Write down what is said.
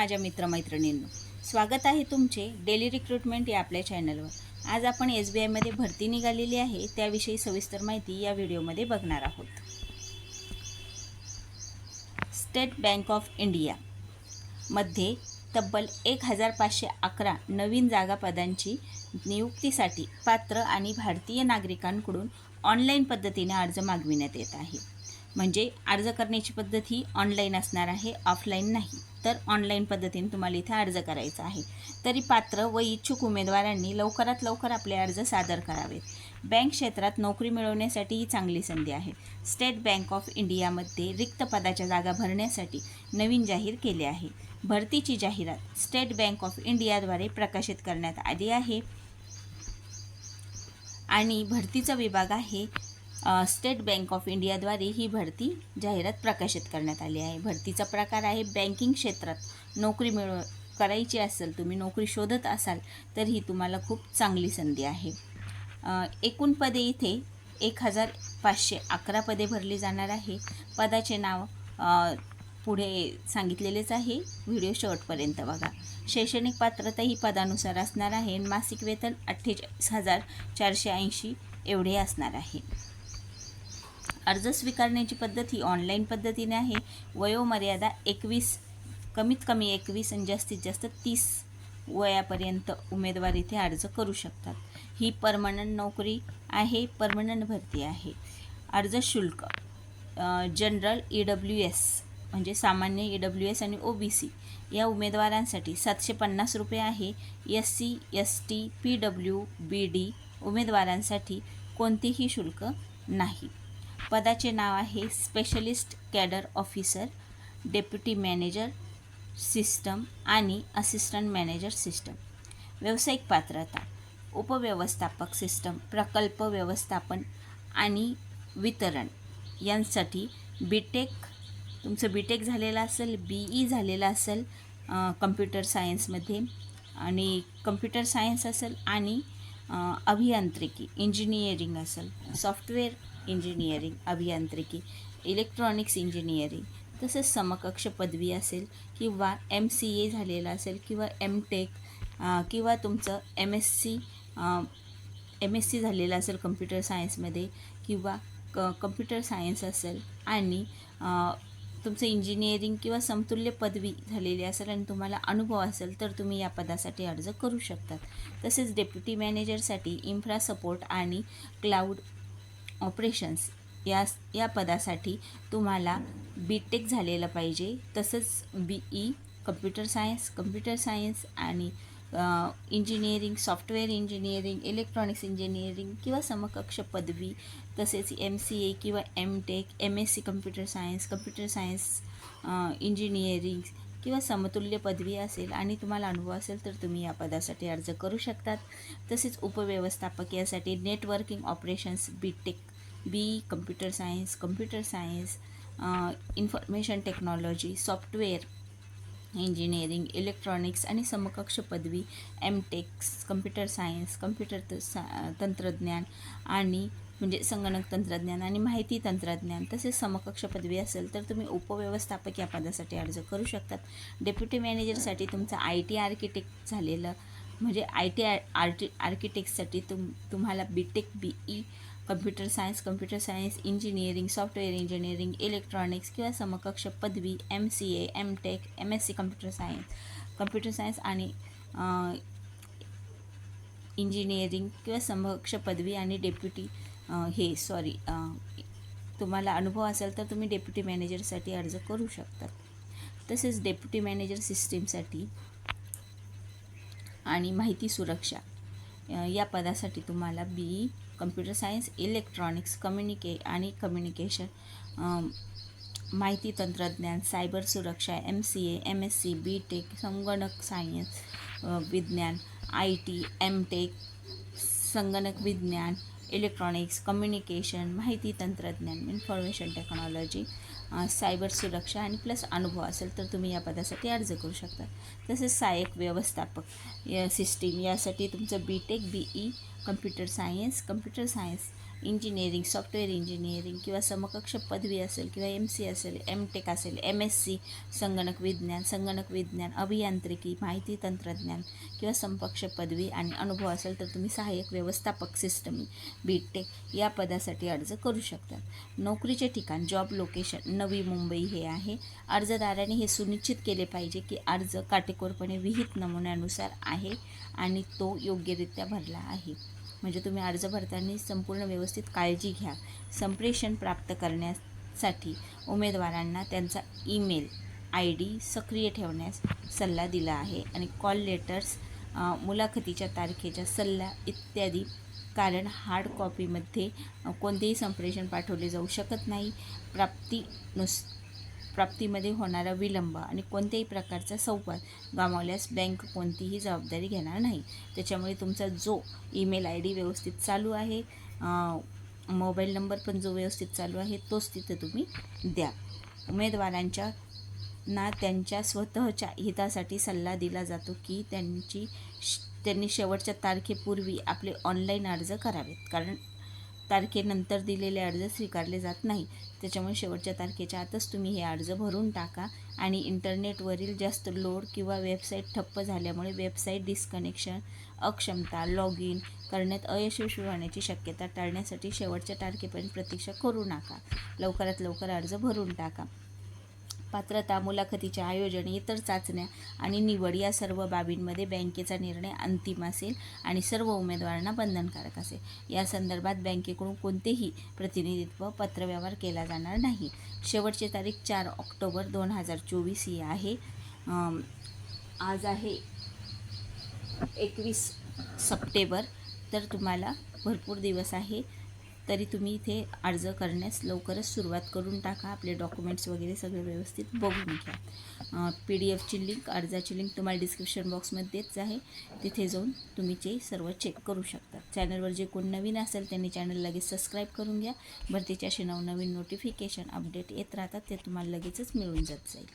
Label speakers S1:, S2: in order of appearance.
S1: माझ्या मित्रमैत्रिणींनो. स्वागत आहे तुमचे डेली रिक्रुटमेंट या आपल्या चॅनलवर. आज आपण एस बी आयमध्ये भरती निघालेली आहे त्याविषयी सविस्तर माहिती या व्हिडिओमध्ये बघणार आहोत. स्टेट बँक ऑफ इंडिया मध्ये तब्बल एक हजार पाचशे अकरा नवीन जागापदांची नियुक्तीसाठी पात्र आणि भारतीय नागरिकांकडून ऑनलाईन पद्धतीने अर्ज मागविण्यात येत आहे. म्हणजे अर्ज करण्याची पद्धत ही ऑनलाईन असणार आहे ऑफलाईन नाही. तर ऑनलाईन पद्धतीने तुम्हाला इथे अर्ज करायचा आहे. तरी पात्र व इच्छुक उमेदवारांनी लवकरात लवकर आपले अर्ज सादर करावेत. बँक क्षेत्रात नोकरी मिळवण्यासाठी ही चांगली संधी आहे. स्टेट बँक ऑफ इंडियामध्ये रिक्त पदाच्या जागा भरण्यासाठी नवीन जाहीर केले आहे. भरतीची जाहिरात स्टेट बँक ऑफ इंडियाद्वारे प्रकाशित करण्यात आली आहे. आणि भरतीचा विभाग आहे स्टेट बँक ऑफ इंडियाद्वारे ही भरती जाहिरात प्रकाशित करण्यात आली आहे. भरतीचा प्रकार आहे बँकिंग क्षेत्रात. नोकरी मिळव करायची असेल तुम्ही नोकरी शोधत असाल तर ही तुम्हाला खूप चांगली संधी आहे. एकूण पदे इथे एक हजार पाचशे अकरा पदे भरली जाणार आहे. पदाचे नाव पुढे सांगितलेलेच आहे. व्हिडिओ शेवटपर्यंत बघा. शैक्षणिक पात्रता ही पदानुसार असणार आहे आणि मासिक वेतन अठ्ठेचाळीस हजार चारशे ऐंशी एवढे असणार आहे. अर्ज स्वीकारण्याची पद्धत ही ऑनलाईन पद्धतीने आहे. वयोमर्यादा एकवीस कमीत कमी एकवीस आणि जास्तीत जास्त तीस वयापर्यंत उमेदवार इथे अर्ज करू शकतात. ही परमनंट नोकरी आहे परमनंट भरती आहे. अर्ज शुल्क जनरल ई डब्ल्यू एस म्हणजे सामान्य ई डब्ल्यू एस आणि ओ बी सी या उमेदवारांसाठी सातशे पन्नास रुपये आहे. S C S T P W B D उमेदवारांसाठी कोणतेही शुल्क नाही. पदाचे नाव आहे specialist cadre officer deputy manager system आणि असिस्टंट मॅनेजर सिस्टम व्यावसायिक पात्रता उपव्यवस्थापक सिस्टम प्रकल्प व्यवस्थापन आणि वितरण यांसाठी बी टेक तुमचं बी टेक झालेलं असेल बी ई झालेलं असेल कम्प्युटर सायन्समध्ये आणि कम्प्युटर सायन्स असेल आणि अभियांत्रिकी इंजिनिअरिंग असेल सॉफ्टवेअर इंजिनिअरिंग अभियांत्रिकी इलेक्ट्रॉनिक्स इंजिनिअरिंग तसेच समकक्ष पदवी असेल किंवा एम सी ए झालेलं असेल किंवा एम टेक किंवा तुमचं M S C M S C झालेलं असेल कम्प्युटर सायन्समध्ये किंवा क कम्प्युटर सायन्स असेल आणि तुमचं इंजिनिअरिंग किंवा समतुल्य पदवी झालेली असेल आणि तुम्हाला अनुभव असेल तर तुम्ही या पदासाठी अर्ज करू शकतात. तसेच डेप्युटी मॅनेजरसाठी इन्फ्रा सपोर्ट आणि क्लाउड ऑपरेशन्स या या पदासाठी तुम्हाला बी टेक झालेलं पाहिजे. तसंच B E computer science computer science आणि engineering software engineering electronics engineering किंवा समकक्ष पदवी तसेच एम सी ए किंवा M tech M S C computer science computer science engineering किंवा समतुल्य पदवी असेल आणि तुम्हाला अनुभव असेल तर तुम्ही या पदासाठी अर्ज करू शकतात. तसेच उपव्यवस्थापक यासाठी networking operations B tech B computer science computer science information technology software engineering electronics आणि समकक्ष पदवी M techs computer science computer त सा तंत्रज्ञान आणि म्हणजे संगणक तंत्रज्ञान आणि माहिती तंत्रज्ञान. तसेच समकक्ष पदवी असेल तर तुम्ही उपव्यवस्थापक या पदासाठी अर्ज करू शकतात. डेप्युटी मॅनेजरसाठी तुमचं आय टी आर्किटेक्ट झालेलं म्हणजे आय टी आय आर्टी आर्किटेक्टसाठी तुम तुम्हाला B tech B E computer science computer science engineering software engineering electronics किंवा समकक्ष पदवी M C A M tech M S C computer science computer science आणि इंजिनिअरिंग किंवा समकक्ष पदवी आणि डेप्युटी हे सॉरी तुम्हाला अनुभव असेल तर तुम्ही डेप्युटी मॅनेजरसाठी अर्ज करू शकतात तसेच डेप्युटी मॅनेजर सिस्टीमसाठी आणि माहिती सुरक्षा. या पदासाठी तुम्हाला B E computer science electronics कम्युनिके आणि कम्युनिकेशन माहिती तंत्रज्ञान सायबर सुरक्षा M C A M S C B tech संगणक सायन्स विज्ञान आय टी एम टेक संगणक विज्ञान इलेक्ट्रॉनिक्स कम्युनिकेशन माहिती तंत्रज्ञान इन्फॉर्मेशन टेक्नॉलॉजी सायबर सुरक्षा आणि प्लस अनुभव असेल तर तुम्ही या पदासाठी अर्ज करू शकता. तसेच सहाय्यक व्यवस्थापक या सिस्टीम यासाठी तुमचं B tech B E computer science computer science engineering software engineering किंवा समकक्ष पदवी असेल किंवा एम सी असेल एम टेक असेल एम एस सी संगणक विज्ञान संगणक विज्ञान अभियांत्रिकी माहिती तंत्रज्ञान किंवा समकक्ष पदवी आणि अनुभव असेल तर तुम्ही सहाय्यक व्यवस्थापक सिस्टम बी टेक या पदासाठी अर्ज करू शकतात. नोकरीचे ठिकाण जॉब लोकेशन नवी मुंबई हे आहे. अर्जदाराने हे सुनिश्चित केले पाहिजे की अर्ज काटेकोरपणे विहित नमुन्यानुसार आहे आणि तो योग्यरित्या भरला आहे. म्हणजे तुम्ही अर्ज भरताना संपूर्ण व्यवस्थित काळजी घ्या. संप्रेषण प्राप्त करण्यासाठी उमेदवारांना त्यांचा ईमेल आय डी सक्रिय ठेवण्यास सल्ला दिला आहे आणि कॉल लेटर्स मुलाखतीच्या तारखेच्या सल्ला इत्यादी. कारण हार्ड कॉपीमध्ये कोणतेही संप्रेषण पाठवले जाऊ शकत नाही. प्राप्ती नुस प्राप्तीमध्ये होणारा विलंब आणि कोणत्याही प्रकारचा संवाद गमावल्यास बँक कोणतीही जबाबदारी घेणार नाही. त्याच्यामुळे तुमचा जो ईमेल आय डी व्यवस्थित चालू आहे मोबाईल नंबर पण जो व्यवस्थित चालू आहे तोच तिथे तुम्ही द्या. उमेदवारांच्या ना त्यांच्या स्वतःच्या हितासाठी सल्ला दिला जातो की त्यांची श- त्यांनी शेवटच्या तारखेपूर्वी आपले ऑनलाईन अर्ज करावेत. कारण तारखेनंतर दिलेले अर्ज स्वीकारले जात नाही. त्याच्यामुळे शेवटच्या तारखेच्या आतच तुम्ही हे अर्ज भरून टाका आणि इंटरनेटवरील जास्त लोड किंवा वेबसाईट ठप्प झाल्यामुळे वेबसाईट डिस्कनेक्शन अक्षमता लॉग इन करण्यात अयशस्वी होण्याची शक्यता टाळण्यासाठी शेवटच्या तारखेपर्यंत प्रतीक्षा करू नका. लवकरात लवकर अर्ज भरून टाका. पात्रता मुलाखतीचे आयोजन इतर चाचण्या आणि निवड या सर्व बाबींमध्ये बँकेचा निर्णय अंतिम असेल आणि सर्व उमेदवारांना बंधनकारक असेल. या संदर्भात बँकेकडून कोणतेही प्रतिनिधित्व पत्रव्यवहार केला जाणार नाही. शेवटची तारीख चार ऑक्टोबर दोन हजार चोवीस ही आहे. आज आहे एकवीस सप्टेंबर तर तुम्हाला भरपूर दिवस आहे. तरी तुम्ही इथे अर्ज करण्यास लवकरच सुरुवात करून टाका. आपले डॉक्युमेंट्स वगैरे सगळे व्यवस्थित बघून घ्या. पी डी एफची लिंक अर्जाची लिंक तुम्हाला डिस्क्रिप्शन बॉक्समध्येच आहे. तिथे जाऊन तुम्ही ते सर्व चेक करू शकता. चॅनलवर जे कोण नवीन असेल त्यांनी चॅनल लगेच सबस्क्राईब करून घ्या. भरतीच्या असे नवनवीन नोटिफिकेशन अपडेट येत राहतात ते तुम्हाला लगेचच मिळून जात जाईल.